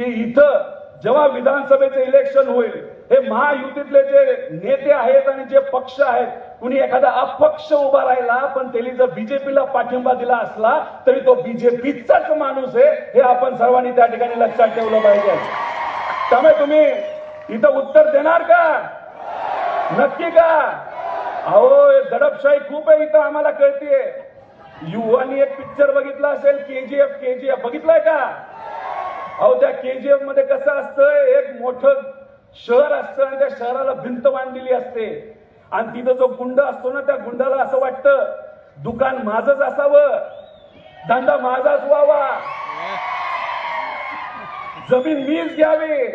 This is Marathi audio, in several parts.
की इथं जेव्हा विधानसभेचे इलेक्शन होईल हे महायुतीतले जे नेते आहेत आणि जे पक्ष आहेत कुणी एखादा अपक्ष उभा राहिला पण त्यांनी जर बीजेपीला पाठिंबा दिला असला तरी तो बीजेपीचाच माणूस आहे हे आपण सर्वांनी त्या ठिकाणी लक्षात ठेवलं पाहिजे. त्यामुळे तुम्ही इथं उत्तर देणार का? नक्की का? अहो दडपशाही खूप आहे इथं आम्हाला कळतीये. युवानी एक पिक्चर बघितला असेल केजीएफ केजीएफ बघितलाय का? अहो त्या केजीएफमध्ये कसं असतं एक मोठं शहर असतं आणि त्या शहराला भिंत बांधलेली असते. आणि तिथं जो गुंड असतो ना त्या गुंडाला असं वाटतं दुकान माझच असावं धंदा माझाच व्हावा. जमीन मीच घ्यावी.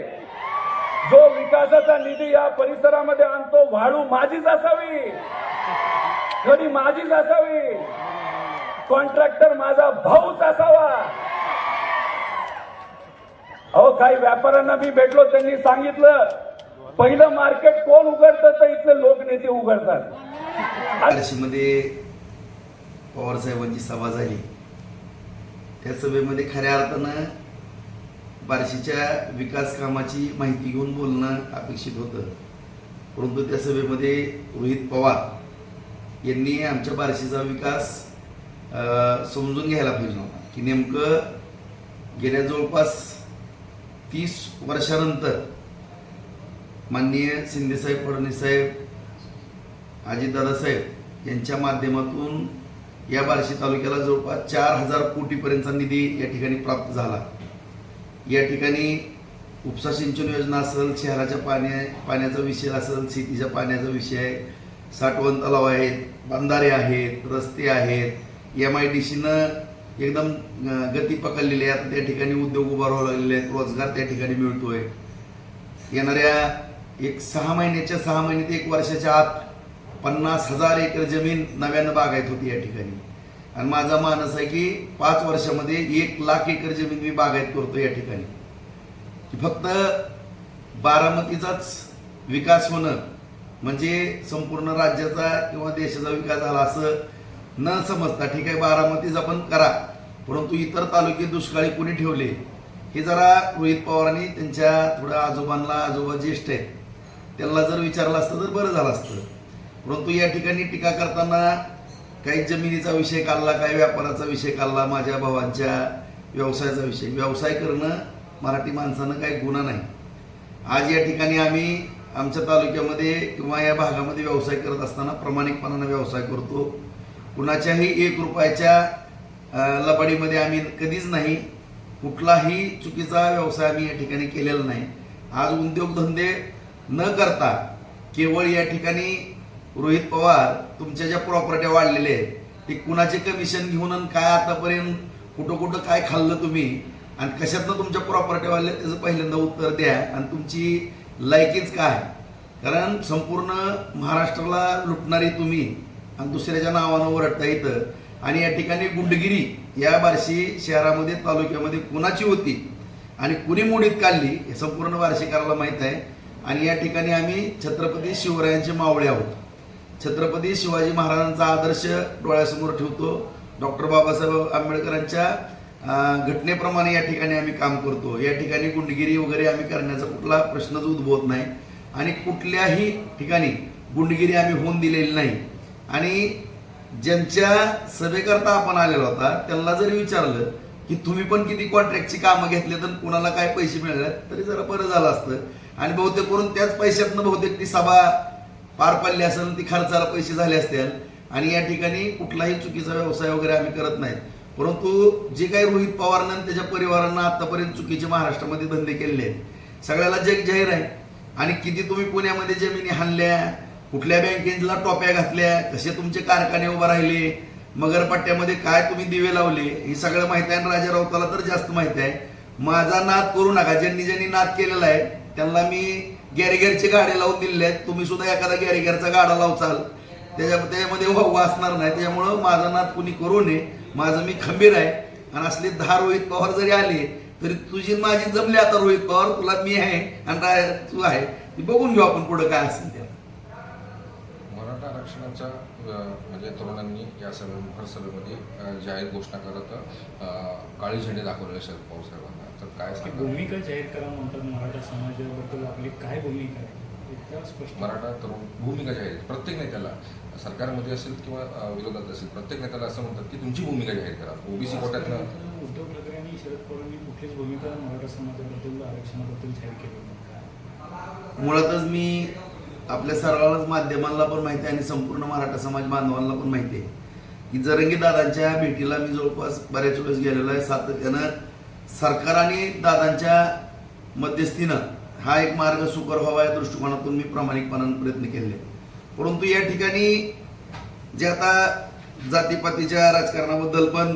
जो विकासाचा निधी या परिसरामध्ये आणतो वाळू माझीच असावी. घरी माझीच असावी. कॉन्ट्रॅक्टर माझा भाऊच असावा. अहो काही व्यापाऱ्यांना मी भेटलो त्यांनी सांगितलं पहिलं मार्केट कोण उघडतं तर इथले लोकनेते उघडतात. मध्ये पवार साहेबांची सभा झाली. त्या सभेमध्ये खऱ्या अर्थानं बार्शीच्या विकास कामाची माहिती घेऊन बोलणं अपेक्षित होतं. परंतु त्या सभेमध्ये रोहित पवार यांनी आमच्या बार्शीचा विकास अं, समजून घ्यायला पाहिजे होता. की नेमकं गेल्या जवळपास तीस वर्षानंतर माननीय शिंदेसाहेब फडणवीसाहेब अजितदादासाहेब यांच्या माध्यमातून या बार्शी तालुक्याला जवळपास चार हजार कोटीपर्यंतचा निधी या ठिकाणी प्राप्त झाला. या ठिकाणी उपसा सिंचन योजना असेल शहराच्या पाण्या पाण्याचा विषय असेल शेतीच्या पाण्याचा विषय आहे साठवण तलाव आहेत बंधारे आहेत रस्ते आहेत एम आय डी सीनं एकदम गती पकडलेली आहे. आता त्या ठिकाणी उद्योग उभारावं लागलेले आहेत. रोजगार त्या ठिकाणी मिळतोय. येणाऱ्या एक सहा महिन्याच्या सहा महिने ते एक वर्षाच्या आत पन्नास हजार एकर जमीन नव्यानं बागायत होती या ठिकाणी. आणि माझा मानस आहे की पाच वर्षामध्ये एक लाख एकर जमीन मी बागायत करतो या ठिकाणी. फक्त बारामतीचाच विकास होणं म्हणजे संपूर्ण राज्याचा किंवा देशाचा विकास झाला असं न समजता ठीक आहे बारामतीचा पण करा. परंतु इतर तालुके दुष्काळी कोणी ठेवले हे जरा रोहित पवारांनी त्यांच्या थोड्या आजोबांना आजोबा ज्येष्ठ आहेत त्यांना जर विचारलं असतं तर बरं झालं असतं. परंतु या ठिकाणी टीका करताना काही जमिनीचा विषय काढला काही व्यापाराचा विषय काढला माझ्या भावांच्या व्यवसायाचा विषय. व्यवसाय करणं मराठी माणसानं काही गुन्हा नाही. आज या ठिकाणी आम्ही आमच्या तालुक्यामध्ये किंवा या भागामध्ये व्यवसाय करत असताना प्रामाणिकपणानं व्यवसाय करतो. कुणाच्याही एक रुपयाच्या लबाडीमध्ये आम्ही कधीच नाही कुठलाही चुकीचा व्यवसाय आम्ही या ठिकाणी केलेला नाही. आज उद्योगधंदे न करता केवळ या ठिकाणी रोहित पवार तुमच्या ज्या प्रॉपर्ट्या वाढलेल्या आहेत ते कुणाचे कमिशन घेऊन आणि काय आतापर्यंत कुठं कुठं काय खाल्लं तुम्ही आणि कशातनं तुमच्या प्रॉपर्टी वाढल्या त्याचं पहिल्यांदा उत्तर द्या आणि तुमची लायकीच काय. कारण संपूर्ण महाराष्ट्राला लुटणारी तुम्ही आणि दुसऱ्याच्या नावानं ओरडता येतं आणि या ठिकाणी गुंडगिरी या बार्शी शहरामध्ये तालुक्यामध्ये कुणाची होती आणि कुणी मोडीत काढली हे संपूर्ण बार्शीकराला माहीत आहे. आणि या ठिकाणी आम्ही छत्रपती शिवरायांचे मावळे आहोत. छत्रपती शिवाजी महाराजांचा आदर्श डोळ्यासमोर ठेवतो. डॉक्टर बाबासाहेब आंबेडकरांच्या घटनेप्रमाणे या ठिकाणी आम्ही काम करतो. या ठिकाणी गुंडगिरी वगैरे आम्ही करण्याचा कुठला प्रश्नच उद्भवत नाही. आणि कुठल्याही ठिकाणी गुंडगिरी आम्ही होऊन दिलेली नाही. आणि ज्यांच्या सभेकरता आपण आलेला होता त्यांना जरी विचारलं की तुम्ही पण किती कॉन्ट्रॅक्टची कामं घेतले तर कुणाला काय पैसे मिळाले तरी जरा बरं झालं असतं. आणि बहुतेक करून त्याच पैशातनं बहुतेक ती सभा पार पडली असेल ती खर्चाला पैसे झाले असतील आणि या ठिकाणी कुठलाही चुकीचा व्यवसाय वगैरे आम्ही करत नाहीत. परंतु जे काही रोहित पवारनं त्याच्या परिवारानं आतापर्यंत चुकीचे महाराष्ट्रामध्ये धंदे केलेले आहेत सगळ्याला जग जाहीर आहे. आणि किती तुम्ही पुण्यामध्ये जमिनी हाणल्या कुठल्या बँकेला टोप्या घातल्या कसे तुमचे कारखाने उभे राहिले मगरपट्ट्यामध्ये काय तुम्ही दिवे लावले हे सगळं माहिती आहे आणि राजा राऊताला तर जास्त माहिती आहे. माझा नाद करू नका ज्यांनी ज्यांनी नाद केलेला आहे त्यांना मी गॅरेगेरचे गाडे लावून दिलेले आहेत. तुम्ही सुद्धा एखादा गॅरेगेरचा गाडा लावचाल त्याच्या त्याच्यामध्ये वा- वाचणार नाही. त्याच्यामुळं माझा नाद कुणी करू नये. माझं मी खंबीर आहे. आणि असले दहा रोहित पवार जरी आले तरी तुझी माझी जमली आता रोहित पवार. तुला मी आहे आणि तू आहे. ती बघून घेऊ आपण पुढं काय असेल त्या अ, म्हणजे तरुणांनी या सभे भर सभेमध्ये जाहीर घोषणा करत काळी झेंडे दाखवलेले शरद पवार साहेबांना. तर काय भूमिका जाहीर करा म्हणतात मराठा समाजाबद्दल आपली काय भूमिका आहे? मराठा तरुण भूमिका जाहीर. प्रत्येक नेत्याला सरकारमध्ये असेल किंवा विरोधात असेल प्रत्येक नेत्याला असं म्हणतात की तुमची भूमिका जाहीर करा. ओबीसी कोट्यातनं उद्धव ठाकरे आणि शरद पवारांनी कुठलीच भूमिका मराठा समाजाबद्दल आरक्षणाबद्दल जाहीर केली मुळातच मी आपल्या सर्वांनाच माध्यमांना पण माहिती आहे आणि संपूर्ण मराठा समाज बांधवांना पण माहिती आहे. की जरंगी दादांच्या भेटीला मी जवळपास बऱ्याच वेळेस गेलेलो आहे. सातत्यानं सरकार आणि दादांच्या मध्यस्थीनं हा एक मार्ग सुकर व्हावा या दृष्टिकोनातून मी प्रामाणिकपणानं प्रयत्न केले परंतु या ठिकाणी जे आता जातीपातीच्या राजकारणाबद्दल पण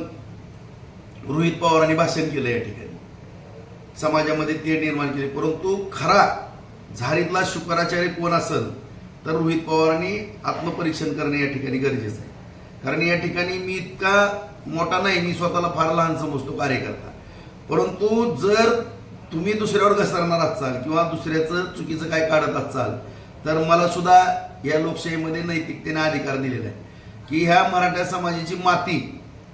रोहित पवारांनी भाषण केलं या ठिकाणी. समाजामध्ये ते निर्माण केले. परंतु खरा झारीतला शुक्राचार्य कोण असेल तर रोहित पवारांनी आत्मपरीक्षण करणे या ठिकाणी गरजेचं आहे. कारण या ठिकाणी मी इतका मोठा नाही मी स्वतःला फार लहान समजतो कार्यकर्ता. परंतु जर तुम्ही दुसऱ्यावर घसरणार असाल किंवा दुसऱ्याचं चुकीचं काय काढत असाल तर मला सुद्धा या लोकशाहीमध्ये नैतिकतेने अधिकार दिलेला आहे. की ह्या मराठा समाजाची माती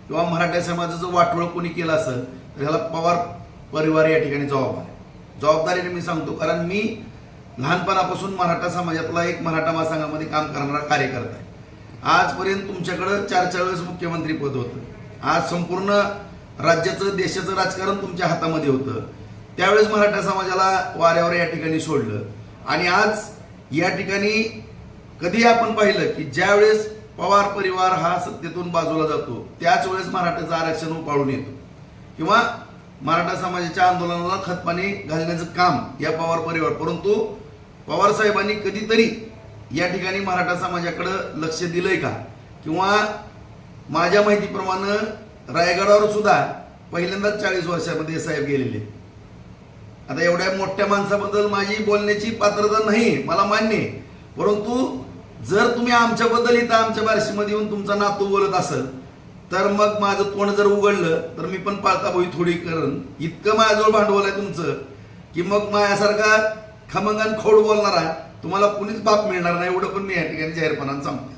किंवा मराठा समाजाचं वाटोळ कोणी केलं असेल तर ह्याला पवार परिवार या ठिकाणी जबाबदार आहे. जबाबदारीने मी सांगतो कारण मी लहानपणापासून मराठा समाजातला एक मराठा महासंघामध्ये काम करणारा कार्यकर्ता आहे. आजपर्यंत तुमच्याकडं चार चार वेळेस मुख्यमंत्री पद होतं. आज संपूर्ण राज्याचं देशाचं राजकारण तुमच्या हातामध्ये होतं. त्यावेळेस मराठा समाजाला वाऱ्यावर या ठिकाणी सोडलं. आणि आज या ठिकाणी कधी आपण पाहिलं की ज्यावेळेस पवार परिवार हा सत्तेतून बाजूला जातो त्याच वेळेस मराठाचं आरक्षण उपाळून येतो. किंवा मराठा समाजाच्या आंदोलनाला खतपाणी घालण्याचं काम या पवार परिवार परंतु पवारसाहेबांनी कधीतरी या ठिकाणी मराठा समाजाकडं लक्ष दिलंय का? किंवा माझ्या माहितीप्रमाणे रायगडावर सुद्धा पहिल्यांदाच चाळीस वर्षामध्ये साहेब गेलेले. आता एवढ्या मोठ्या माणसाबद्दल माझी बोलण्याची पात्रता नाही मला मान्य आहे. परंतु जर तुम्ही आमच्याबद्दल इथं आमच्या बार्शीमध्ये येऊन तुमचा नातू बोलत असेल तर मग माझं तोंड जर उघडलं तर मी पण पाळता बोई थोडी करण इतकं माझ्याजवळ भांडवल आहे तुमचं की मग माझ्यासारखा खमंगान खोड बोलणार आहे. तुम्हाला कुणीच बाप मिळणार नाही एवढं पण मी या ठिकाणी जाहीरपणानं सांगतो